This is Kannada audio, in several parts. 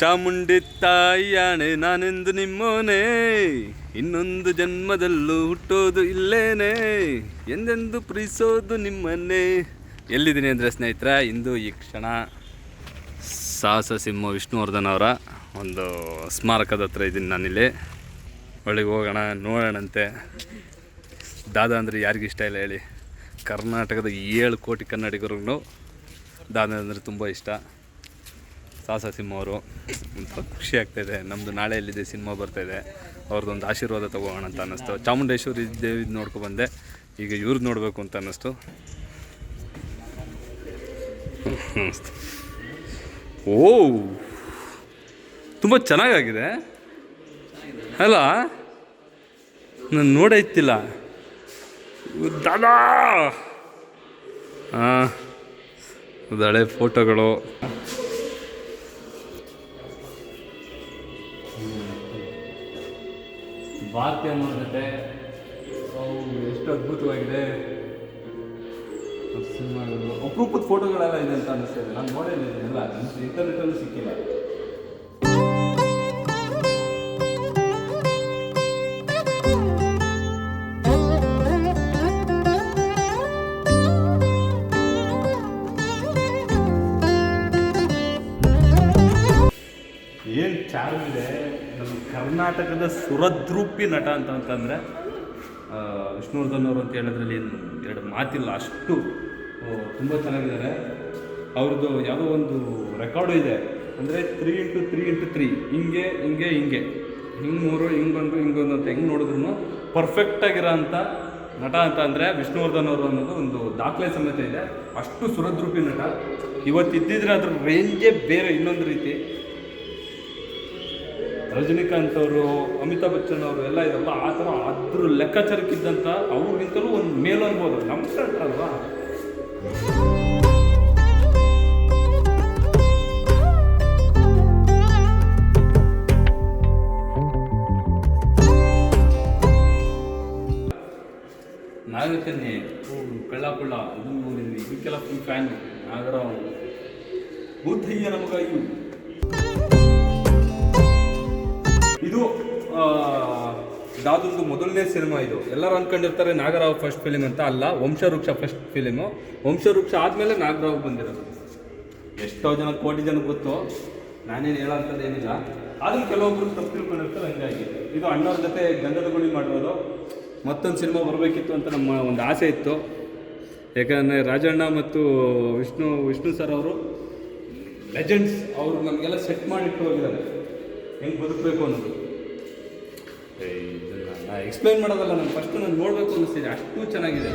ಚಾಮುಂಡಿ ತಾಯಿಯಾಣೆ, ನಾನೆಂದು ನಿಮ್ಮೋನೆ. ಇನ್ನೊಂದು ಜನ್ಮದಲ್ಲೂ ಹುಟ್ಟೋದು ಇಲ್ಲೇನೆ. ಎಂದೆಂದು ಪ್ರೀಸೋದು ನಿಮ್ಮನ್ನೇ. ಎಲ್ಲಿದ್ದೀನಿ ಅಂದರೆ ಸ್ನೇಹಿತರ, ಇಂದು ಈ ಕ್ಷಣ ಸಾಹಸ ಸಿಂಹ ವಿಷ್ಣುವರ್ಧನ್ ಅವರ ಒಂದು ಸ್ಮಾರಕದ ಹತ್ರ ಇದ್ದೀನಿ ನಾನಿಲ್ಲಿ. ಒಳಗೆ ಹೋಗೋಣ, ನೋಡೋಣಂತೆ. ದಾದಾ ಅಂದರೆ ಯಾರಿಗಿಷ್ಟ ಇಲ್ಲ ಹೇಳಿ. ಕರ್ನಾಟಕದ ಏಳು ಕೋಟಿ ಕನ್ನಡಿಗರು ದಾದಾ ಅಂದರೆ ತುಂಬ ಇಷ್ಟ. ಸಾಹಸ ಸಿಂಹ ಅವರು. ಒಂಥರ ಖುಷಿ ಆಗ್ತಾಯಿದೆ ನಮ್ಮದು ನಾಳೆ ಎಲ್ಲಿದೆ ಸಿನಿಮಾ ಬರ್ತಾಯಿದೆ ಅವ್ರದ್ದೊಂದು ಆಶೀರ್ವಾದ ತೊಗೋಣ ಅಂತ ಅನ್ನಿಸ್ತು. ಚಾಮುಂಡೇಶ್ವರಿ ದೇವಿ ನೋಡ್ಕೊ ಬಂದೆ. ಈಗ ಇವ್ರದ್ದು ನೋಡಬೇಕು ಅಂತ ಅನ್ನಿಸ್ತು. ಓ ತುಂಬ ಚೆನ್ನಾಗಾಗಿದೆ. ಅಲ್ಲ? ನಾನು ನೋಡೈತಿಲ್ಲ. ದಾದಾ! ಹಾಂ ದಳೆ ಫೋಟೋಗಳು. ಜೊತೆ ಅವು ಎಷ್ಟು ಅದ್ಭುತವಾಗಿದೆ. ಅಪರೂಪದ ಫೋಟೋಗಳೆಲ್ಲ ಇದೆ ಅಂತ ಅನಿಸ್ತಾ ಇದೆ. ನಾನು ನೋಡೇ ಇಲ್ಲ ಇಂಟರ್ನೆಟಲ್ಲೂ ಸಿಕ್ಕಿಲ್ಲ. ಏನು ಚಾರ್ಮ್ ಇದೆ? ನಮ್ಮ ಕರ್ನಾಟಕದ ಸುರದ್ರೂಪಿ ನಟ ಅಂತ ಅಂತಂದರೆ ವಿಷ್ಣುವರ್ಧನ್ ಅವರು ಅಂತ ಹೇಳೋದ್ರಲ್ಲಿ ಏನು ಎರಡು ಮಾತಿಲ್ಲ, ಅಷ್ಟು ತುಂಬ ಚೆನ್ನಾಗಿದ್ದಾರೆ. ಅವ್ರದ್ದು ಯಾವುದೋ ಒಂದು ರೆಕಾರ್ಡು ಇದೆ. ಅಂದರೆ three into three into three ಹಿಂಗೆ ಹಿಂಗೆ ಹಿಂಗೆ. ಹಿಂಗೆ ಮೂರು ಹಿಂಗೊಂದು ಹಿಂಗೊಂದು ಅಂತ ಹೆಂಗೆ ನೋಡಿದ್ರು ಪರ್ಫೆಕ್ಟಾಗಿರೋ ಅಂಥ ನಟ ಅಂತ ಅಂದರೆ ವಿಷ್ಣುವರ್ಧನ್ ಅವರು ಅನ್ನೋದು ಒಂದು ದಾಖಲೆ ಸಮೇತ ಇದೆ. ಅಷ್ಟು ಸುರದ್ರೂಪಿ ನಟ. ಇವತ್ತಿದ್ದಿದ್ರೆ ಅದ್ರ ರೇಂಜೇ ಬೇರೆ ಇನ್ನೊಂದು ರೀತಿ. ರಜನಿಕಾಂತ್ ಅವರು ಅಮಿತಾಬ್ ಬಚ್ಚನ್ ಅವರು ಎಲ್ಲ ಇದೆಲ್ಲ ಆ ಥರ ಅದ್ರ ಲೆಕ್ಕಾಚಾರಕ್ಕಿದ್ದಂಥ ಅವ್ರಿಗಿಂತಲೂ ಒಂದು ಮೇಲು ಅನ್ಬೋದು ನಮ್ಮ ಅಲ್ವಾ? ನಾಗಕನ್ಯೆ ಕಳ್ಳ ಕುಳ್ಳ ಇದು ನೋಡಿದ್ವಿ ಇದಕ್ಕೆಲ್ಲ ಫುಲ್ ಫ್ಯಾನ್ ನಾಗರ ಬುದ್ಧಯ್ಯ ನಮಗಾಗಿ. ಇದು ದಾದೊಂದು ಮೊದಲನೇ ಸಿನಿಮಾ ಇದು. ಎಲ್ಲರೂ ಅಂದ್ಕೊಂಡಿರ್ತಾರೆ ನಾಗರಾವ್ ಫಸ್ಟ್ ಫಿಲಿಮ್ ಅಂತ. ಅಲ್ಲ, ವಂಶವೃಕ್ಷ ಫಸ್ಟ್ ಫಿಲಿಮು ವಂಶವೃಕ್ಷ ಆದಮೇಲೆ ನಾಗರಾವ್ ಬಂದಿರೋದು. ಎಷ್ಟೋ ಜನ, ಕೋಟಿ ಜನ ಗೊತ್ತು. ನಾನೇನು ಹೇಳೋಂಥದ್ದು ಏನಿಲ್ಲ. ಆದ್ರೂ ಕೆಲವೊಬ್ಬರು ತಪ್ಪು ತಿಳ್ಕೊಂಡಿರ್ತಾರೆ ಹಂಗಾಗಿ ಇದು ಅಣ್ಣವ್ರ ಜೊತೆ ಗಂಧದ ಗುಡಿ ಮಾಡಿರೋದು ಮತ್ತೊಂದು ಸಿನಿಮಾ ಬರಬೇಕಿತ್ತು ಅಂತ ನಮ್ಮ ಒಂದು ಆಸೆ ಇತ್ತು. ಯಾಕಂದರೆ ರಾಜಣ್ಣ ಮತ್ತು ವಿಷ್ಣು ವಿಷ್ಣು ಸರ್ ಅವರು ಲೆಜೆಂಡ್ಸ್ ಅವರು ನಮಗೆಲ್ಲ ಸೆಟ್ ಮಾಡಿಟ್ಟು ಹೋಗಿದ್ದಾರೆ. ಹೆಂಗೆ ಬದುಕಬೇಕು ಅನ್ನೋದು. ಎಕ್ಸ್ಪ್ಲೈನ್ ಮಾಡೋದಲ್ಲ ನಾನು ಫಸ್ಟ್ ನಾನು ನೋಡಬೇಕು ಅನ್ನಿಸ್ತಿದೆ. ಅಷ್ಟು ಚೆನ್ನಾಗಿದೆ.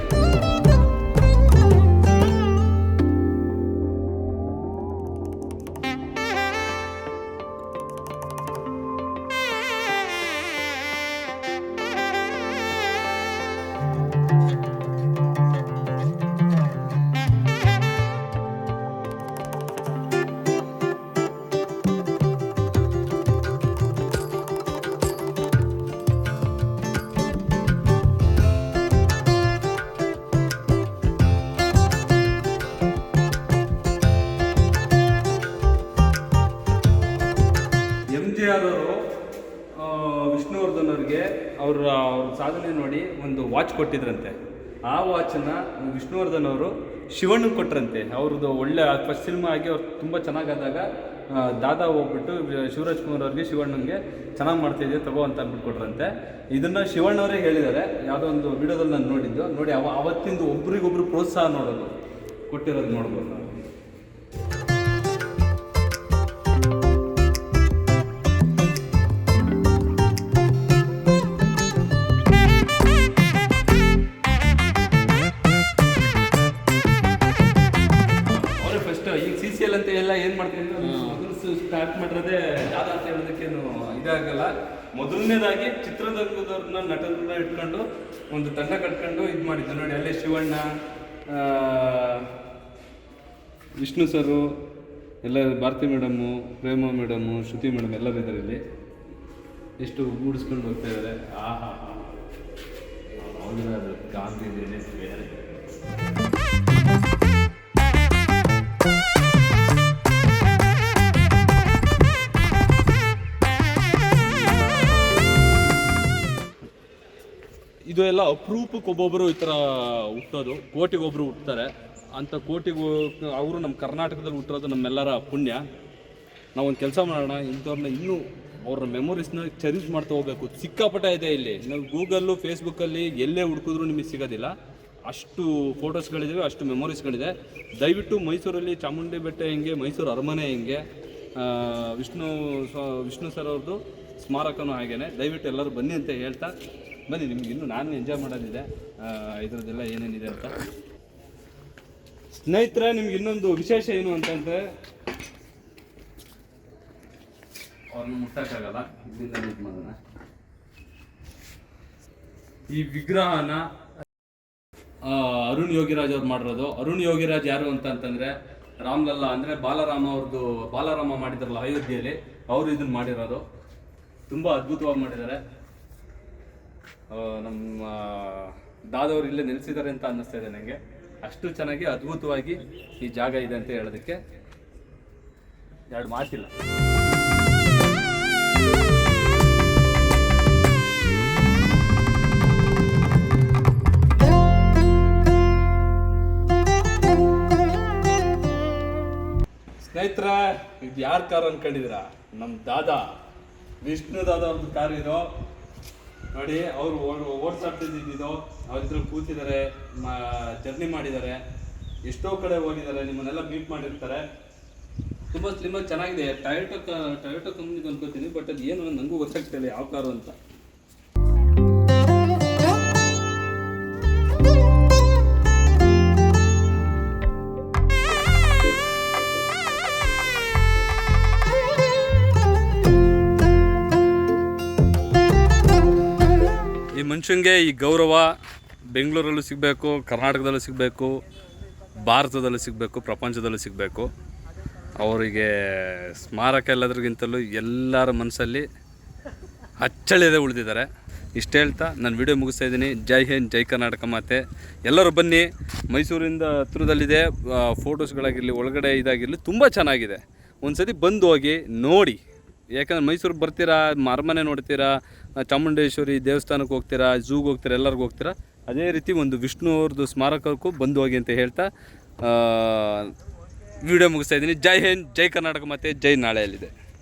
ಸಾಧನೆ ನೋಡಿ ಒಂದು ವಾಚ್ ಕೊಟ್ಟಿದ್ರಂತೆ. ಆ ವಾಚನ್ನು ವಿಷ್ಣುವರ್ಧನ್ ಅವರು ಶಿವಣ್ಣಗೆ ಕೊಟ್ರಂತೆ. ಅವ್ರದ್ದು ಒಳ್ಳೆ ಫಸ್ಟ್ ಸಿನಿಮಾ ಆಗಿ ಅವ್ರು ತುಂಬ ಚೆನ್ನಾಗಾದಾಗ ದಾದಾ ಹೋಗ್ಬಿಟ್ಟು ಶಿವರಾಜ್ ಕುಮಾರ್ ಅವ್ರಿಗೆ ಶಿವಣ್ಣಂಗೆ ಚೆನ್ನಾಗಿ ಮಾಡ್ತಿದ್ದೆ, ತಗೋ ಅಂತ ಅಂದ್ಬಿಟ್ಟು ಕೊಟ್ರಂತೆ. ಇದನ್ನು ಶಿವಣ್ಣವರೇ ಹೇಳಿದ್ದಾರೆ. ಯಾವುದೋ ಒಂದು ವಿಡಿಯೋದಲ್ಲಿ ನಾನು ನೋಡಿದ್ದು. ನೋಡಿ, ಅವ ಅವತ್ತಿಂದ ಒಬ್ರಿಗೊಬ್ರು ಪ್ರೋತ್ಸಾಹ ನೋಡೋದು. ಕೊಟ್ಟಿರೋದು ನೋಡ್ಬೋದು. ಎಲ್ಲ ಮೊದಲು ಸ್ಟಾರ್ಟ್ ಮಾಡಿರೋದೇ ಯಾವ್ದು ಅಂತ ಹೇಳೋದಕ್ಕೇನು ಇದಾಗಲ್ಲ. ಮೊದಲನೇದಾಗಿ ಚಿತ್ರದುರ್ಗದವ್ರನ್ನ ನಟರನ್ನ ಇಟ್ಕೊಂಡು ಒಂದು ತಂಡ ಕಟ್ಕೊಂಡು ಇದು ಮಾಡಿದ್ದು ನೋಡಿ ಅಲ್ಲೇ ಶಿವಣ್ಣ ವಿಷ್ಣು ಸರು ಎಲ್ಲ Bharathi madam Prema madam Shruti madam ಎಲ್ಲರೂ ಇದ್ದಾರೆ ಇಲ್ಲಿ. ಎಷ್ಟು ಗೂಡಿಸ್ಕೊಂಡು ಹೋಗ್ತಾ ಇದ್ದಾರೆ ಆಹಾ ಇದು ಎಲ್ಲ ಅಪರೂಪಕ್ಕೆ ಒಬ್ಬೊಬ್ಬರು ಈ ಥರ ಹುಟ್ಟೋದು. ಕೋಟಿಗೊಬ್ಬರು ಹುಟ್ತಾರೆ. ಅಂಥ ಕೋಟಿಗೂ ಅವರು ನಮ್ಮ ಕರ್ನಾಟಕದಲ್ಲಿ ಹುಟ್ಟಿರೋದು ನಮ್ಮೆಲ್ಲರ ಪುಣ್ಯ. ನಾವೊಂದು ಕೆಲಸ ಮಾಡೋಣ ಇಂಥವ್ರನ್ನ ಇನ್ನೂ ಅವ್ರ ಮೆಮೊರೀಸ್ನ ಚರಿಸ್ ಮಾಡ್ತಾ ಹೋಗ್ಬೇಕು. ಸಿಕ್ಕಾಪಟ್ಟೆ ಇದೆ ಇಲ್ಲಿ. ನಾವು ಗೂಗಲ್ಲು ಫೇಸ್ಬುಕ್ಕಲ್ಲಿ ಎಲ್ಲೇ ಹುಡ್ಕಿದ್ರು ನಿಮಗೆ ಸಿಗೋದಿಲ್ಲ. ಅಷ್ಟು ಫೋಟೋಸ್ಗಳಿದ್ದಾವೆ ಅಷ್ಟು ಮೆಮೊರೀಸ್ಗಳಿದೆ ದಯವಿಟ್ಟು ಮೈಸೂರಲ್ಲಿ ಚಾಮುಂಡಿ ಬೆಟ್ಟ ಹೆಂಗೆ, ಮೈಸೂರು ಅರಮನೆ ಹೆಂಗೆ ವಿಷ್ಣು ಸ್ವ- ವಿಷ್ಣು ಸರ್ ಅವ್ರದ್ದು ಸ್ಮಾರಕನೂ ಹಾಗೇನೆ. ದಯವಿಟ್ಟು ಎಲ್ಲರೂ ಬನ್ನಿ ಅಂತ ಹೇಳ್ತಾ ಬನ್ನಿ, ನಿಮ್ಗೆ ಇನ್ನೂ ನಾನು ಎಂಜಾಯ್ ಮಾಡೋದಿದೆ. ಇದ್ರದ್ದೆಲ್ಲ ಏನೇನಿದೆ ಅಂತ. ಸ್ನೇಹಿತರೆ, ನಿಮ್ಗೆ ಇನ್ನೊಂದು ವಿಶೇಷ ಏನು ಅಂತಂದ್ರೆ, ಅವ್ರನ್ನ ಮುಟ್ಟಕ್ಕಾಗಲ್ಲ ಇದರಿಂದ ಮೀಟ್ ಮಾಡೋಣ. ಈ ವಿಗ್ರಹನ ಅರುಣ್ ಯೋಗಿರಾಜ್ ಅವ್ರು ಮಾಡಿರೋದು. ಅರುಣ್ ಯೋಗಿರಾಜ್ ಯಾರು ಅಂತ ಅಂತಂದ್ರೆ, ರಾಮ್ಲಲ್ಲ ಅಂದ್ರೆ ಬಾಲರಾಮ ಅವ್ರದ್ದು ಬಾಲರಾಮ ಮಾಡಿದ್ರಲ್ಲ ಅಯೋಧ್ಯೆಯಲ್ಲಿ, ಅವರು ಇದನ್ನ ಮಾಡಿರೋದು. ತುಂಬಾ ಅದ್ಭುತವಾಗಿ ಮಾಡಿದ್ದಾರೆ. ನಮ್ಮ ದಾದವರು ಇಲ್ಲೇ ನೆಲೆಸಿದ್ದಾರೆ ಅಂತ ಅನ್ನಿಸ್ತಾ ಇದೆ ನನಗೆ ಅಷ್ಟು ಚೆನ್ನಾಗಿ, ಅದ್ಭುತವಾಗಿ ಈ ಜಾಗ ಇದೆ ಅಂತ ಹೇಳೋದಕ್ಕೆ ಎರಡು ಮಾತಿಲ್ಲ. ಸ್ನೇಹಿತರ ಇದು ಯಾರ ಕಾರು ಅನ್ಕೊಂಡಿದ್ದೀರಾ? ನಮ್ಮ ದಾದಾ. ವಿಷ್ಣು ದಾದಾ ಒಂದು ಕಾರು ಇದು. ನೋಡಿ, ಅವರು ಓಡಿಸಾಡ್ತಿದ್ದು ಅವ್ರ ಕೂತಿದ್ದಾರೆ ಜರ್ನಿ ಮಾಡಿದ್ದಾರೆ, ಎಷ್ಟೋ ಕಡೆ ಹೋಗಿದ್ದಾರೆ, ನಿಮ್ಮನ್ನೆಲ್ಲ ಮೀಟ್ ಮಾಡಿರ್ತಾರೆ. ತುಂಬ ಸ್ಲಿಮ್ ಚೆನ್ನಾಗಿದೆ. ಟೊಯೋಟೋ ಟಯೋಟೋ ಕಂಪ್ನಿಗೆ ಅನ್ಕೋತೀನಿ ಬಟ್ ಅದು ಏನು ನನಗೂ ಗೊತ್ತಾಗ್ತಿಲ್ಲ ಯಾವ ಕಾರು ಅಂತ. ಮನುಷ್ಯನಿಗೆ ಈ ಗೌರವ ಬೆಂಗಳೂರಲ್ಲೂ ಸಿಗಬೇಕು, ಕರ್ನಾಟಕದಲ್ಲೂ ಸಿಗಬೇಕು, ಭಾರತದಲ್ಲೂ ಸಿಗಬೇಕು, ಪ್ರಪಂಚದಲ್ಲೂ ಸಿಗಬೇಕು. ಅವರಿಗೆ ಸ್ಮಾರಕ ಎಲ್ಲದ್ರಿಗಿಂತಲೂ ಎಲ್ಲರ ಮನಸ್ಸಲ್ಲಿ ಅಚ್ಚಳಿಯದೆ ಉಳಿದಿದ್ದಾರೆ. ಇಷ್ಟು ಹೇಳ್ತಾ, ನಾನು ವಿಡಿಯೋ ಮುಗಿಸ್ತಾ ಇದ್ದೀನಿ. ಜೈ ಹಿಂದ್, ಜೈ ಕರ್ನಾಟಕ ಮಾತೆ. ಎಲ್ಲರೂ ಬನ್ನಿ. ಮೈಸೂರಿಂದ ಹತ್ರದಲ್ಲಿದೆ ಫೋಟೋಸ್ಗಳಾಗಿರಲಿ ಒಳಗಡೆ ಇದಾಗಿರಲಿ, ತುಂಬ ಚೆನ್ನಾಗಿದೆ. ಒಂದು ಸತಿ ಬಂದು ಹೋಗಿ ನೋಡಿ. ಯಾಕಂದ್ರೆ ಮೈಸೂರಿಗೆ ಬರ್ತೀರಾ ಅರಮನೆ ನೋಡ್ತೀರಾ, ಚಾಮುಂಡೇಶ್ವರಿ ದೇವಸ್ಥಾನಕ್ಕೆ ಹೋಗ್ತೀರಾ, ಝೂಗೆ ಹೋಗ್ತೀರಾ, ಎಲ್ಲರಿಗೂ ಹೋಗ್ತೀರಾ, ಅದೇ ರೀತಿ ಒಂದು ವಿಷ್ಣು ಅವ್ರದ್ದು ಸ್ಮಾರಕಕ್ಕೂ ಬಂದು ಹೋಗಿ ಅಂತ ಹೇಳ್ತಾ ವಿಡಿಯೋ ಮುಗಿಸ್ತಾ ಇದ್ದೀನಿ. ಜೈ ಹಿಂದ್, ಜೈ ಕರ್ನಾಟಕ ಮತ್ತು ಜೈ ನಾಳೆಯಲ್ಲಿದೆ.